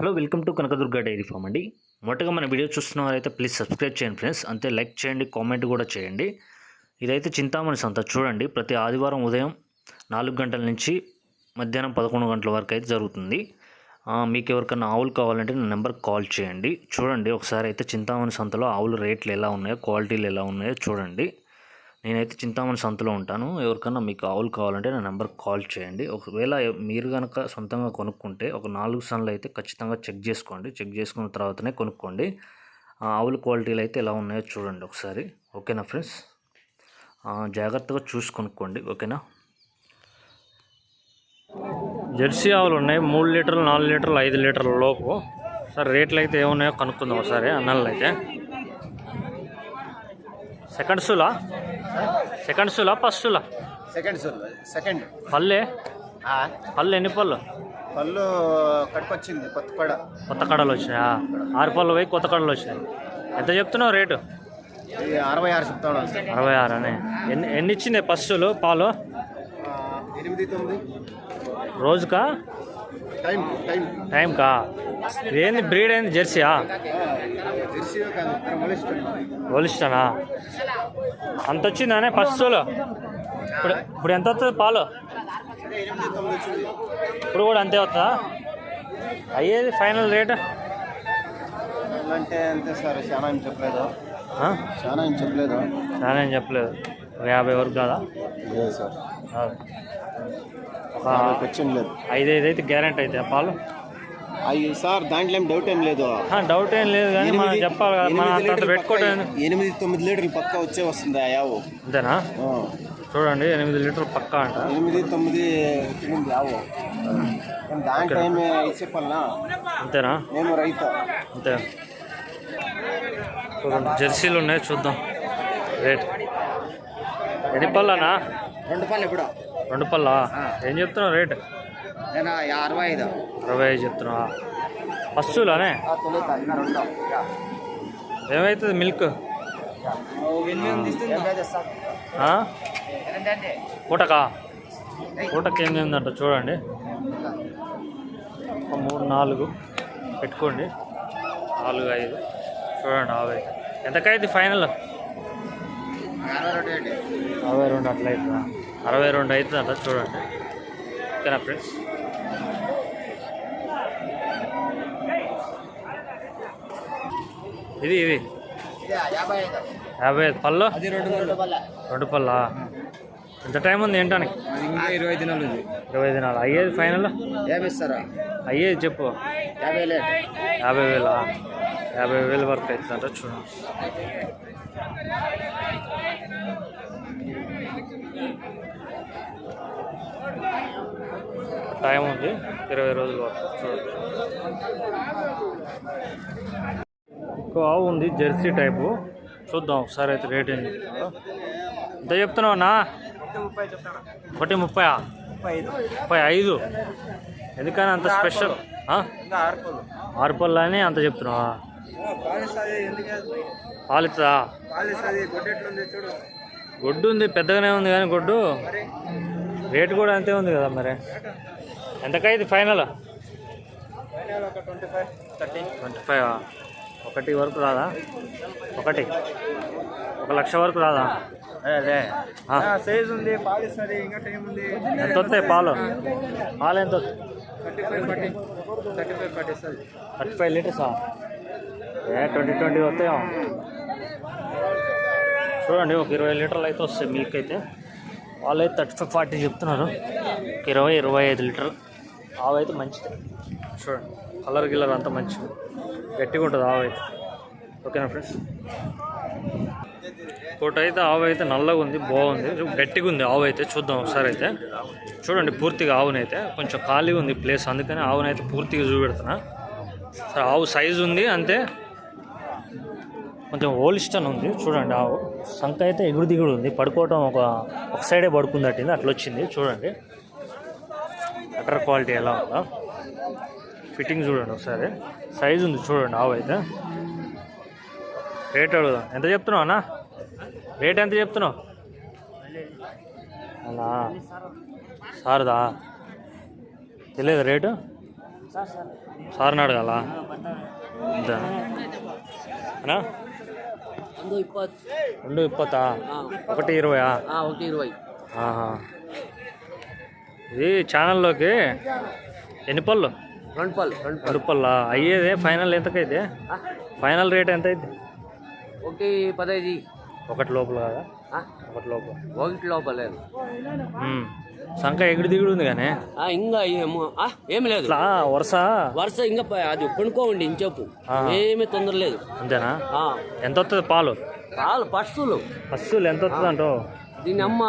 Hello welcome to Kanakadurga dairy farm అండి. మొట్టగా మన వీడియో చూస్తున్న వారైతే ప్లీజ్ సబ్స్క్రైబ్ చేయండి ఫ్రెండ్స్. అంతే లైక్ చేయండి కామెంట్ కూడా చేయండి. ఇదైతే చింతామణి సంత. చూడండి ప్రతి ఆదివారం ఉదయం నాలుగు గంటల నుంచి మధ్యాహ్నం పదకొండు గంటల వరకు అయితే జరుగుతుంది. మీకు ఎవరికైనా ఆవులు కావాలంటే నా నెంబర్ కాల్ చేయండి. చూడండి ఒకసారి అయితే చింతామణి సంతలో ఆవుల రేట్లు ఎలా ఉన్నాయో క్వాలిటీలు ఎలా ఉన్నాయో చూడండి. నేనైతే చింతామణి సంతలో ఉంటాను. ఎవరికన్నా మీకు ఆవులు కావాలంటే నా నెంబర్ కాల్ చేయండి. ఒకవేళ మీరు కనుక సొంతంగా కొనుక్కుంటే ఒక నాలుగు సన్లు అయితే ఖచ్చితంగా చెక్ చేసుకోండి. చెక్ చేసుకున్న తర్వాతనే కొనుక్కోండి. ఆ ఆవుల క్వాలిటీలు అయితే ఎలా ఉన్నాయో చూడండి ఒకసారి. ఓకేనా ఫ్రెండ్స్? జాగ్రత్తగా చూసి కొనుక్కోండి. ఓకేనా? జెర్సీ ఆవులు ఉన్నాయి. మూడు లీటర్లు నాలుగు లీటర్లు ఐదు లీటర్ల లోపు. సార్ రేట్లు అయితే ఏమున్నాయో కనుక్కుందాం ఒకసారి అన్నలు అయితే. సెకండ్ సూలా? సెకండ్ సూలా first Sula? Second sir second. పల్లె? పళ్ళు ఎన్ని పళ్ళు? పళ్ళు కట్టుకొచ్చింది కొత్త కూడా. కొత్త కడలు వచ్చినాయా? ఆరు పళ్ళు పోయి కొత్త కడలు వచ్చినాయి. ఎంత చెప్తున్నావు రేటు? అరవై ఆరు చెప్తా ఉన్నాను. సార్ అరవై ఆరు అని. ఎన్ని ఎన్ని ఇచ్చింది పశువులు పాలు? ఎనిమిది తొమ్మిది. రోజుకా? టైం టైం టైంకా ఏంది బ్రీడ్ ఏంది? జెర్సీయా జెర్సీ కాదు మొలిస్టర్ హోలిస్టనా అంత వచ్చిందానే పశువులు ఇప్పుడు ఇప్పుడు ఎంత వస్తుంది పాలు? ఇప్పుడు కూడా అంతే వస్తుందా అయ్యేది ఫైనల్ రేట్ అంటే అంతే సార్ చాలా ఏం చెప్పలేదు. ఆ? చాలా ఏం చెప్పలేదు. చాలా ఏం చెప్పలేదు. ఒక యాభై వరకు కాదా? లేదు సార్. వచ్చింది లేదు. ఐదు ఐదు అయితే గ్యారెంటీ అయితే పాలు? అయ్యి సార్ దాంట్లో ఏం డౌట్ ఏం లేదు. డౌట్ ఏం లేదు కానీ మనం చెప్పాలి కదా మనం ఎనిమిది అంత లీటర్లు తొమ్మిది లీటర్లు పక్క వచ్చే వస్తుంది ఆ యావు? అంతేనా. చూడండి ఎనిమిది లీటర్ పక్కా అంట. ఎనిమిది తొమ్మిది ఎనిమిది యావు. దాంట్లో ఏమి చెప్పాలనా అంతేనా? నేను రైతు. అంతే. చూడండి జెర్సీలు ఉన్నాయి చూద్దాం. రేట్ ఎన్ని పళ్ళనా? రెండు పళ్ళు ఇప్పుడు. రెండు పళ్ళా? ఏం చెప్తున్నావు రేట్? నేను అరవై ఐదు. అరవై ఐదు చెప్తున్నావా పశువులానే ఏమవుతుంది మిల్క్? పూటకా? పూటకి ఏం ఉందంట చూడండి. ఒక మూడు నాలుగు పెట్టుకోండి. నాలుగు ఐదు. చూడండి అరవై ఎంతకైంది ఫైనల్? అరవై రెండు అట్లా అవుతుందా అరవై రెండు అవుతుందంట చూడండి. ఓకేనా ఫ్రెండ్స్? ఇది ఇది. యాభై ఐదు పళ్ళు? రెండు రెండు పళ్ళ? ఎంత టైం ఉంది ఏంటానికి ఇరవై దినాలు ఉంది. ఇరవై దినాలు. అయ్యేది ఫైనల్? యాభై ఇస్తారా? అయ్యేది చెప్పు. యాభై లేదు యాభై వేలా? యాభై వేల వరకు అవుతుందంట చూడండి. టైం ఉంది. ఇరవై రోజుల వరకు చూడండి ఇంకో ఆవు ఉంది జెర్సీ టైపు. చూద్దాం ఒకసారి అయితే రేట్ ఏంటి ఎంత చెప్తున్నావునా అన్నా? ఒకటి ముప్పై ముప్పై ఐదు. ఎందుకని అంత స్పెషల్? ఆరు పళ్ళు అని అంత చెప్తున్నావా? పాలిస్తుందా గొడ్డు ఉంది పెద్దగానే ఉంది కానీ గొడ్డు. రేటు కూడా అంతే ఉంది కదా మరి. ఎంతకైంది final? Twenty five. Thirty. Twenty five ఒకటి వరకు రాదా? ఒకటి. ఒక లక్ష వరకు రాదా? అదే ఆ. సైజ్ ఉంది పాలిస్తుంది ఇంకా టైం ఉంది. ఎంత వస్తాయి పాలు? పాలు ఎంత వస్తాయి? థర్టీ ఫైవ్ థర్టీ ఫైవ్ ఇస్తుంది. థర్టీ ఫైవ్ లీటర్సా? ఏ ట్వంటీ ట్వంటీ వస్తాయో? చూడండి ఒక ఇరవై లీటర్లు అయితే వస్తాయి మిల్క్ అయితే వాళ్ళు అయితే థర్టీ ఫైవ్ ఫార్టీ చెప్తున్నారు. ఇరవై ఇరవై ఐదు లీటర్ ఆవు అయితే మంచిది. చూడండి కలర్ గిల్లర్ అంతా మంచిది. గట్టిగా ఉంటుంది ఆవు అయితే. ఓకేనా ఫ్రెండ్స్ ఒకటి అయితే ఆవు అయితే నల్లగా ఉంది బాగుంది. గట్టిగా ఉంది ఆవు అయితే చూద్దాం ఒకసారి అయితే. చూడండి పూర్తిగా ఆవునైతే. కొంచెం ఖాళీగా ఉంది ప్లేస్ అందుకని ఆవునైతే పూర్తిగా చూపెడుతున్నా. సరే ఆవు సైజు ఉంది అంతే. కొంచెం ఓలిస్టన్ ఉంది చూడండి ఆవు. సంఖ అయితే ఎగుడు దిగుడు ఉంది. పడుకోవటం ఒక ఒక సైడే పడుకుందట్టింది అట్లా వచ్చింది చూడండి. కటర్ క్వాలిటీ ఎలా ఉందా? ఫిట్టింగ్ చూడండి ఒకసారి. సైజు ఉంది చూడండి ఆవు అయితే. రేట్ అడుగుదా. ఎంత చెప్తున్నావు అన్న? రేట్ ఎంత చెప్తున్నావు? అలా సార్దా? తెలియదు రేటు సార్ని అడగాల? అన్నా? రెండు ఇప్పత్తా ఒకటి ఇరవై ఒకటి ఇరవై. ఇది ఛానల్లోకి ఎన్ని పళ్ళు? రెండు పళ్ళు రెండు రెండు పళ్ళా? అయ్యేదే ఫైనల్ ఎంతకైతే? ఫైనల్ రేట్ ఎంత అయింది ఒకటి పదహైదు ఒకటి లోపల కదా? ఒకటి లోపల. ఒకటి లోపల. సంఖ ఎగుడు దిగుడు ఉంది కానీ. ఆ, ఇంకా ఏమో లేదు. వరుస? వరుస ఇంకా అది కొనుక్కోండి ఇంచెప్పు. ఏమీ తొందర లేదు. అంతేనా? ఎంత వస్తుంది పాలు? పాలు పస్తులు ఫస్ట్ ఎంత వస్తుంది అంటో దీని అమ్మ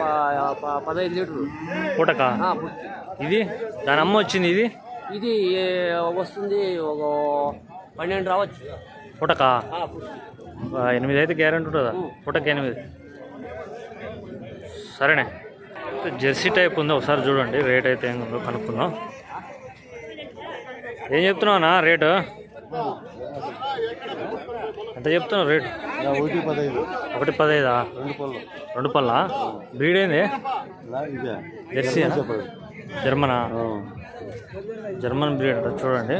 ప- ప- పదహైదు లీటర్లు. పూటక? ఇది? దాని అమ్మ వచ్చింది ఇది? ఇది వస్తుంది ఒక పన్నెండు రావచ్చు. పూటక? ఎనిమిది అయితే గ్యారెంటీ ఉంటుందా? పూటకి ఎనిమిది. సరేనే. జెర్సీ టైప్ ఉంది? ఒకసారి చూడండి రేట్ అయితే ఏం ఉందో కనుక్కుందాం. ఏం చెప్తున్నావునా రేటు? ఎంత చెప్తున్నావు రేటు? ఒకటి పదహైదు ఒకటి పదైదా? రెండు పళ్ళు. రెండు పళ్ళా? బ్రీడ్ ఏంది? జెర్సీ జర్మనా జర్మన్? బ్రీడ్ అంట చూడండి.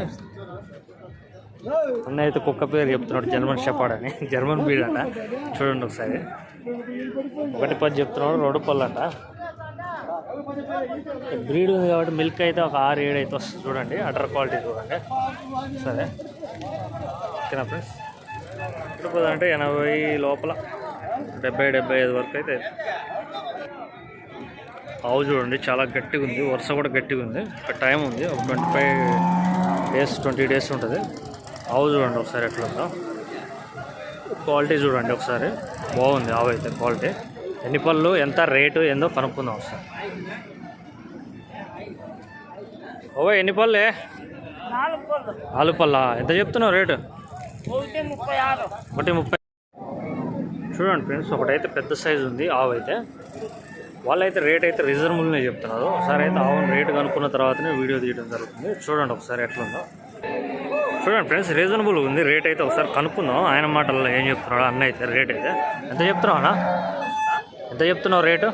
అన్న అయితే కుక్క పేరు చెప్తున్నాడు జర్మన్ షెపాడ్ అని. జర్మన్ బ్రీడ్ అంట. చూడండి ఒకసారి. ఒకటి పది చెప్తున్నాడు రెండు పళ్ళు అంట. బ్రీడ్ ఉంది కాబట్టి మిల్క్ అయితే ఒక ఆరు ఏడు అయితే వస్తుంది. చూడండి అటర్ క్వాలిటీ చూడండి. సరే. ఓకేనా ఫ్రెండ్స్? ఇప్పుడు అంటే ఎనభై లోపల. డెబ్బై డెబ్బై ఐదు వరకు అయితే ఆవు చూడండి చాలా గట్టిగా ఉంది. వరుస కూడా గట్టిగా ఉంది. ఒక టైం ఉంది. ఒక twenty five days twenty days ఉంటుంది. ఆవు చూడండి ఒకసారి ఎట్లా ఉందో. క్వాలిటీ చూడండి ఒకసారి. బాగుంది ఆవు అయితే క్వాలిటీ. ఎన్ని పళ్ళు ఎంత రేటు ఏందో కనుక్కుందాం ఒకసారి. ఓ ఎన్ని పళ్ళే. నాలుగు పళ్ళా? ఎంత చెప్తున్నావు రేటు? ఒకటి ముప్పై చూడండి ఫ్రెండ్స్ ఒకటైతే పెద్ద సైజు ఉంది ఆవు అయితే. వాళ్ళైతే రేట్ అయితే రీజనబుల్నే చెప్తున్నారు. ఒకసారి అయితే ఆవును రేటు కనుక్కున్న తర్వాతనే వీడియో తీయడం జరుగుతుంది. చూడండి ఒకసారి ఎట్లుందో. చూడండి ఫ్రెండ్స్ రీజనబుల్ ఉంది రేట్ అయితే ఒకసారి కనుక్కుందాం. ఆయన మాటల్లో ఏం చెప్తున్నాడు అన్న అయితే రేట్ అయితే. ఎంత చెప్తున్నావు అన్న? ఎంత చెప్తున్నావు రేటు?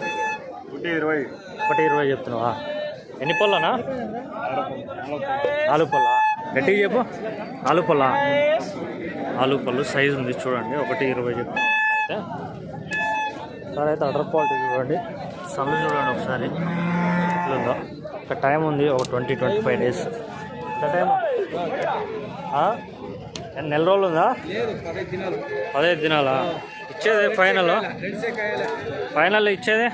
ఒకటి ఇరవై. ఒకటి ఇరవై చెప్తున్నావా? ఎన్ని పళ్ళనా నాలుగు పళ్ళ? గట్టిగా చెప్పు. నాలుగు పళ్ళ? నాలుగు పళ్ళు సైజు ఉంది చూడండి ఒకటి ఇరవై చెప్తున్నాను అయితే సరే అయితే అడర్ క్వాలిటీ చూడండి. సన్ చూడండి ఒకసారి. ఎట్లుందో ఒక టైం ఉంది ఒక ట్వంటీ ట్వంటీ ఫైవ్ డేస్. ఎంత టైం? నెల రోజులు ఉందా? పదహైదు దినాలా? ఇచ్చేది ఫైనల్. ఫైనల్ ఇచ్చేది?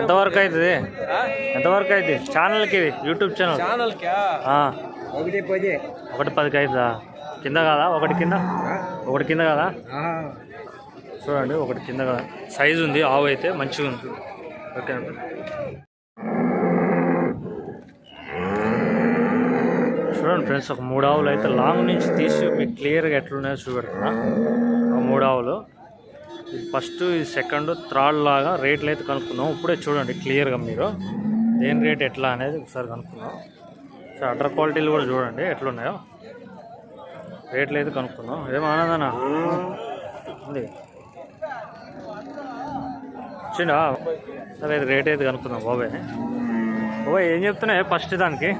ఎంతవరకు అవుతుంది ఎంతవరకు అవుతుంది ఛానల్కి ఇది యూట్యూబ్ ఛానల్. ఒకటి పదికి అవుతుందా కింద కాదా? ఒకటి కింద? ఒకటి కింద కాదా? చూడండి ఒకటి కింద కాదా? సైజు ఉంది ఆవు అయితే మంచిగా ఉంది. ఓకే అండి. చూడండి ఫ్రెండ్స్ ఒక మూడు ఆవులు అయితే లాంగ్ నుంచి తీసి మీకు క్లియర్గా ఎట్లున్నాయో చూపెడుతున్నా. ఒక మూడు ఆవులు. ఫస్ట్ ఇది సెకండ్ థర్డ్ లాగా రేట్లు అయితే కనుక్కుందాం. ఇప్పుడే చూడండి క్లియర్గా మీరు. దేని రేట్ ఎట్లా అనేది ఒకసారి కనుక్కుందాం. సో అటర్ క్వాలిటీలు కూడా చూడండి ఎట్లున్నాయో. రేట్లు అయితే కనుక్కుందాం. ఏం ఆనందనా? ఉంది. వచ్చిందా సరే రేట్ అయితే కనుక్కుందాం బాబాయ్ బాబాయ్ ఏం చెప్తున్నాయి ఫస్ట్ దానికి?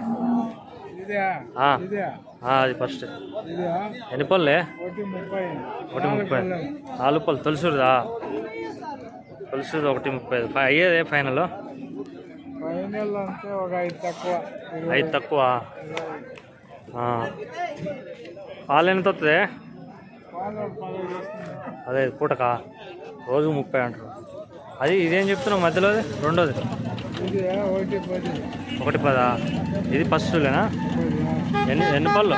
అది ఫస్ట్ ఎన్ని పళ్ళే? ఒకటి ముప్పై. నాలుగు పళ్ళు. తొలుసురుదా తొలుసురు ఒకటి ముప్పై. అయ్యేదే ఫైనల్ ఐదు తక్కువ. పాలు ఎంత వస్తుంది అదే పూటక? రోజు ముప్పై అంటారు. అది ఇదేం చెప్తున్నావు మధ్యలో? రెండోది. ఒకటి పది? ఇది ఫస్ట్లేనా ఎన్ని ఎన్ని పళ్ళు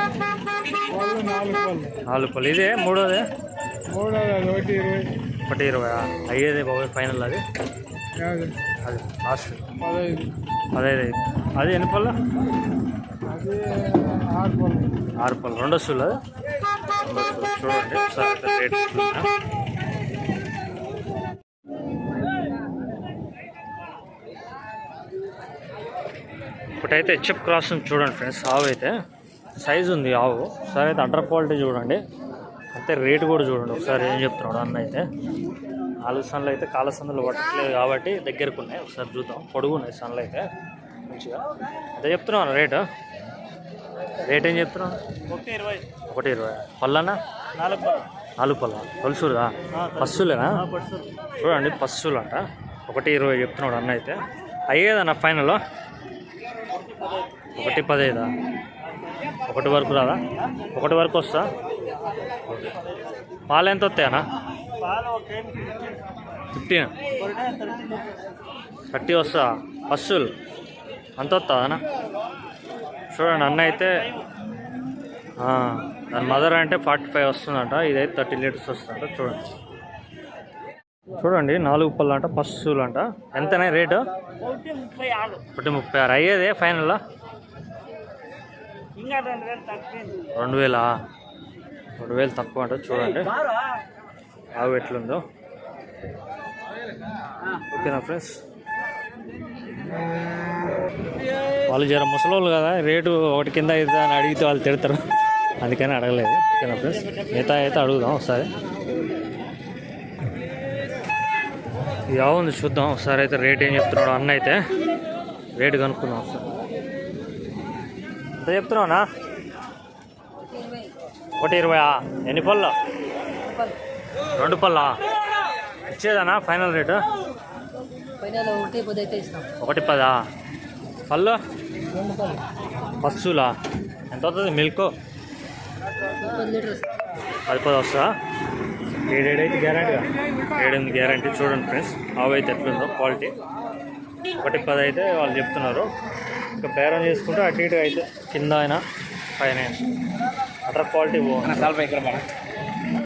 నాలుగు పళ్ళు ఇదే మూడోదే? అది ఒకటి ఇరవై అయ్యేదే బాబాయ్ ఫైనల్ అది. అది లాస్ట్ పదహైదు. పదహైదు. ఐదు అది ఎన్ని పళ్ళు అది ఆరు పళ్ళు. రెండు వస్తువులు రెండో స్కూల్ చూడండి ఒకసారి రేట్ చెప్తున్నా. ఇప్పుడైతే హెచ్ఎఫ్ క్రాస్ చూడండి ఫ్రెండ్స్ ఆవు అయితే. సైజు ఉంది ఆవు. సార్ అయితే అండర్ క్వాలిటీ చూడండి. అంతే రేటు కూడా చూడండి. ఒకసారి ఏం చెప్తున్నాడు అన్న అయితే. నాలుగు సన్లు అయితే కాల సందులు పట్టట్లేదు కాబట్టి దగ్గరకు ఉన్నాయి. ఒకసారి చూద్దాం. పొడుగు ఉన్నాయి సన్లు అయితే. మంచిగా. అదే చెప్తున్నాను రేటు. రేట్ ఏం చెప్తున్నావు? ఒకటి ఇరవై. ఒకటి ఇరవై. పళ్ళనా? నాలుగు నాలుగు పళ్ళ. పలుసురుగా పస్సులేనా చూడండి పస్సులు అంట ఒకటి ఇరవై చెప్తున్నాడు అన్న అయితే. అయ్యేదన్న ఫైనల్? ఒకటి పదైదా? ఒకటి వరకు రాదా? ఒకటి వరకు వస్తా? పాలు ఎంత ఒక ఫిఫ్టీన్. థర్టీ. వస్తా. పస్సులు అంత వస్తుందా అన్న చూడండి అన్న అయితే దాని మదర్ అంటే ఫార్టీ ఫైవ్ వస్తుందంట ఇదైతే థర్టీ లీటర్స్ వస్తుందంట చూడండి. చూడండి నాలుగు పళ్ళు అంట పస్సులు అంట. ఎంతనే రేటు? ఒకటి ముప్పై ఆరు. అయ్యేదే ఫైనల్? రెండు వేల? రెండు వేలు తక్కువ అంట చూడండి. ఆవు ఎట్లుందో. ఓకేనా ఫ్రెండ్స్? వాళ్ళు జర ముసలోళ్ళు కదా రేటు ఒకటి కింద అవుతుందా అని అడిగితే వాళ్ళు తిడతారు. అందుకని అడగలేదు. ఓకేనా ఫ్రెండ్స్ మిగతా అయితే అడుగుదాం ఒకసారి. ఇది చూద్దాం. ఒకసారి అయితే రేట్ ఏం చెప్తున్నాడు అన్న అయితే రేటు కనుక్కుందాం ఒకసారి. ఎంత చెప్తున్నావునా ఒకటి ఇరవై ఎన్ని పళ్ళు? రెండు పళ్ళా? ఇచ్చేదానా ఫైనల్ రేటు? ఫైనల్ ఒకటి పది అయితే ఇస్తాం. ఒకటి పదా? పళ్ళు? పస్సులా ఎంత అవుతుంది మిల్క్? పది లీటర్స్ పది పది వస్తా ఏడేడు అయితే గ్యారంటీగా ఏడెనిమిది గ్యారంటీ చూడండి ఫ్రెండ్స్ ఆవు అయితే ఎట్లుందో క్వాలిటీ ఒకటి పది అయితే వాళ్ళు చెప్తున్నారు. ఇంకా బేరం చేసుకుంటే అటు ఇటు అయితే కింద అయినా పైన అయినా. అట్లా క్వాలిటీ బాగుంది.